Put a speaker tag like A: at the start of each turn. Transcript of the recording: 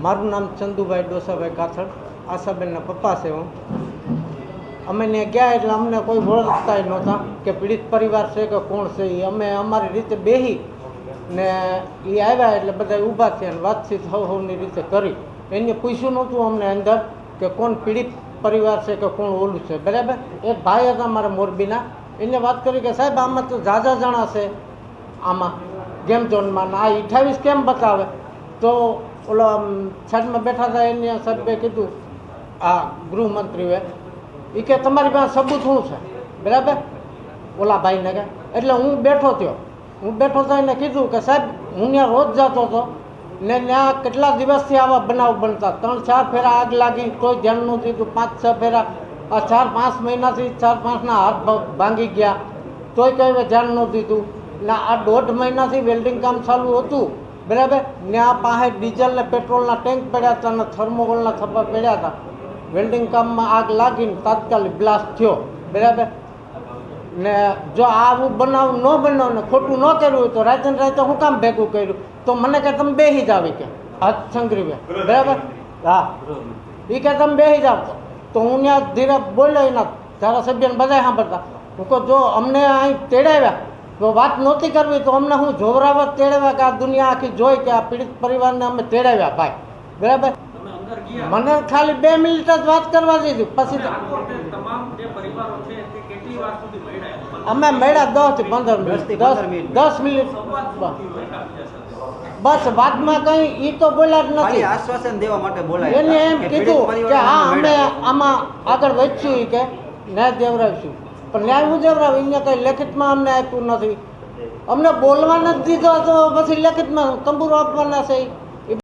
A: મારું નામ ચંદુભાઈ ડોસાભાઈ કાથડ, આશાબેનના પપ્પા છે હું. અમે ત્યાં ગયા એટલે અમને કોઈ ઓળખતા નહોતા કે પીડિત પરિવાર છે કે કોણ છે એ અમે અમારી રીતે બેહી ને એ આવ્યા એટલે બધા ઊભા થયા અને વાતચીત હવ હવની રીતે કરી. એને પૂછ્યું નહોતું અમને અંદર કે કોણ પીડિત પરિવાર છે કે કોણ ઓલું છે. બરાબર? એક ભાઈ હતા મારા મોરબીના. એને વાત કરી કે સાહેબ, આમાં તો ઝાઝા જણા છે આમાં. ગેમ ઝોનમાં આ અઠાવીસ કેમ બતાવે? તો ઓલો સાઈડમાં બેઠા હતા એને સાહેબે કીધું, આ ગૃહમંત્રીએ એ કે તમારી પાસે સબૂત શું છે? બરાબર? ઓલા ભાઈને કે, એટલે હું બેઠો થયો. હું બેઠો તો એને કીધું કે, સાહેબ, હું ત્યાં રોજ જતો હતો. ને ત્યાં કેટલા દિવસથી આવા બનાવ બનતા. ત્રણ, ચાર ફેરા આગ લાગી, કોઈ ધ્યાન નહોતું દીધું પાંચ, છ ફેરા, આ ચાર, પાંચ મહિનાથી ચાર, પાંચના હાથ ભાંગી ગયા. તોય કંઈ ધ્યાન નહોતું દીધું ને આ દોઢ મહિનાથી વેલ્ડિંગ કામ ચાલુ હતું. બરાબર? ને આ પાસે ડીઝલ ને પેટ્રોલના ટેન્ક પડ્યા હતા અને થર્મોકોલના થપ્પા પડ્યા હતા. વેલ્ડિંગ કામમાં આગ લાગીને તાત્કાલિક બ્લાસ્ટ થયો. બરાબર? ને જો આવું બનાવ ન બનાવ ને ખોટું ન કર્યું હોય તો રાજન રાતે હું કામ ભેગું કર્યું? તો મને કે તમે બેસી જાવ કે. હાથ સંગરી બરાબર? હા. એ કે તમે બેસી જાવ. તો હું ત્યાં ધીરે બોલ્યો એના ધારાસભ્યને બધા સાંભળતા. હું કહું, જો અમને અહીં તેડાવ્યા તો વાત નહોતી કરવી તો અમને હું જોવરાવત તેડાવ્યા કે આ દુનિયા આખી જોઈ કે આ પીડિત પરિવારને અમે તેડાવ્યા ભાઈ. બરાબર? મને ખાલી બે મિનિટ જ વાત કરવા દીધી. પછી તો
B: રાજકોટે તમામ જે પરિવારો છે તે કેટલી વાર સુધી મળ્યા?
A: અમે મળ્યા દસથી પંદર મિનિટ. દસ
C: મિનિટ.
A: દસ મિનિટ. બસ. વાતમાં કઈ ઈ તો બોલ્યા જ નથી.
C: આશ્વાસન દેવા માટે બોલાય
A: એને એમ કીધું કે હા અમે આમાં આગળ વધશું કે. ન્યાય દેવરાવીશું. પણ ન્યાય મુજબ અહીંયા કઈ લેખિતમાં અમને આપ્યું નથી અમને બોલવા નથી દીધો તો પછી લેખિતમાં તંબુરો આપવાના છે.